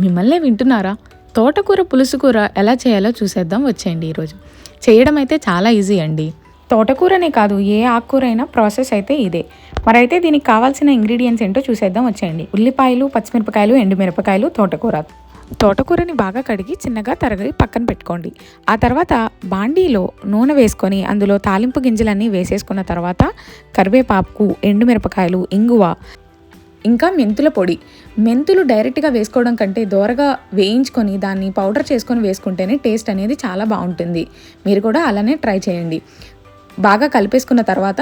మిమ్మల్నే వింటున్నారా? తోటకూర పులుసు కూర ఎలా చేయాలో చూసేద్దాం వచ్చేయండి ఈరోజు. చేయడం అయితే చాలా ఈజీ అండి. తోటకూరనే కాదు ఏ ఆకుకూర అయినా ప్రాసెస్ అయితే ఇదే. మరైతే దీనికి కావాల్సిన ఇంగ్రీడియంట్స్ ఏంటో చూసేద్దాం వచ్చేయండి. ఉల్లిపాయలు పచ్చిమిరపకాయలు ఎండుమిరపకాయలు తోటకూర. తోటకూరని బాగా కడిగి చిన్నగా తరగి పక్కన పెట్టుకోండి. ఆ తర్వాత బాండీలో నూనె వేసుకొని అందులో తాలింపు గింజలన్నీ వేసేసుకున్న తర్వాత కరివేపాకు ఎండుమిరపకాయలు ఇంగువ ఇంకా మెంతుల పొడి మెంతులు డైరెక్ట్గా వేసుకోవడం కంటే దోరగా వేయించుకొని దాన్ని పౌడర్ చేసుకొని వేసుకుంటేనే టేస్ట్ అనేది చాలా బాగుంటుంది. మీరు కూడా అలానే ట్రై చేయండి. బాగా కలిపేసుకున్న తర్వాత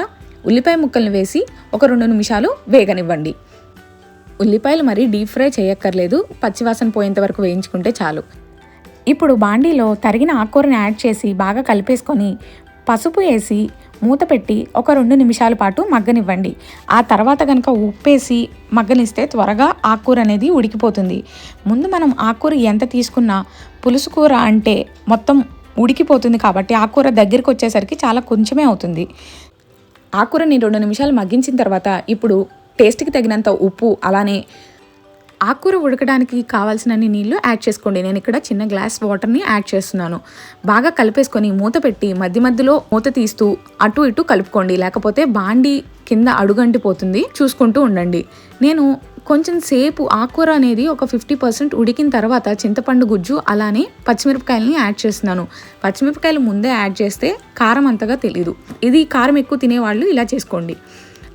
ఉల్లిపాయ ముక్కల్ని వేసి ఒక రెండు నిమిషాలు వేగనివ్వండి. ఉల్లిపాయలు మరీ డీప్ ఫ్రై చేయక్కర్లేదు పచ్చివాసన పోయేంత వరకు వేయించుకుంటే చాలు. ఇప్పుడు బాండీలో తరిగిన ఆకుకూరని యాడ్ చేసి బాగా కలిపేసుకొని పసుపు వేసి మూత పెట్టి ఒక రెండు నిమిషాల పాటు మగ్గనివ్వండి. ఆ తర్వాత కనుక ఉప్పేసి మగ్గనిస్తే త్వరగా ఆకుకూర అనేది ఉడికిపోతుంది. ముందు మనం ఆకుకూర ఎంత తీసుకున్నా పులుసు కూర అంటే మొత్తం ఉడికిపోతుంది కాబట్టి ఆకుకూర దగ్గరికి వచ్చేసరికి చాలా కొంచెమే అవుతుంది. ఆకుకూరని రెండు నిమిషాలు మగ్గించిన తర్వాత ఇప్పుడు టేస్ట్కి తగినంత ఉప్పు అలానే ఆకుకూర ఉడకడానికి కావాల్సినన్ని నీళ్ళు యాడ్ చేసుకోండి. నేను ఇక్కడ చిన్న గ్లాస్ వాటర్ని యాడ్ చేస్తున్నాను. బాగా కలిపేసుకొని మూత పెట్టి మధ్య మధ్యలో మూత తీస్తూ అటు ఇటు కలుపుకోండి. లేకపోతే బాండి కింద అడుగంటిపోతుంది. చూసుకుంటూ ఉండండి. నేను కొంచెం సేపు ఆకుకూర అనేది ఒక ఫిఫ్టీ పర్సెంట్ ఉడికిన తర్వాత చింతపండు గుజ్జు అలానే పచ్చిమిరపకాయలని యాడ్ చేస్తున్నాను. పచ్చిమిరపకాయలు ముందే యాడ్ చేస్తే కారం అంతగా తెలీదు. ఇది కారం ఎక్కువ తినేవాళ్ళు ఇలా చేసుకోండి.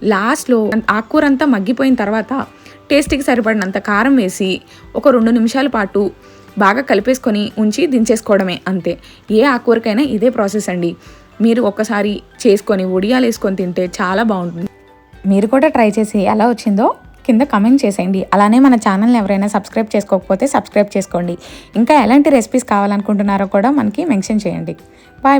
లాస్ట్లో ఆకుకూర అంతా మగ్గిపోయిన తర్వాత టేస్ట్కి సరిపడినంత కారం వేసి ఒక రెండు నిమిషాల పాటు బాగా కలిపేసుకొని ఉంచి దించేసుకోవడమే అంతే. ఏ ఆకుకూరకైనా ఇదే ప్రాసెస్ అండి. మీరు ఒక్కసారి చేసుకొని ఉడియాలు వేసుకొని తింటే చాలా బాగుంటుంది. మీరు కూడా ట్రై చేసి ఎలా వచ్చిందో కింద కమెంట్ చేసేయండి. అలానే మన ఛానల్ని ఎవరైనా సబ్స్క్రైబ్ చేసుకోకపోతే సబ్స్క్రైబ్ చేసుకోండి. ఇంకా ఎలాంటి రెసిపీస్ కావాలనుకుంటున్నారో కూడా మనకి మెన్షన్ చేయండి. Bye bye.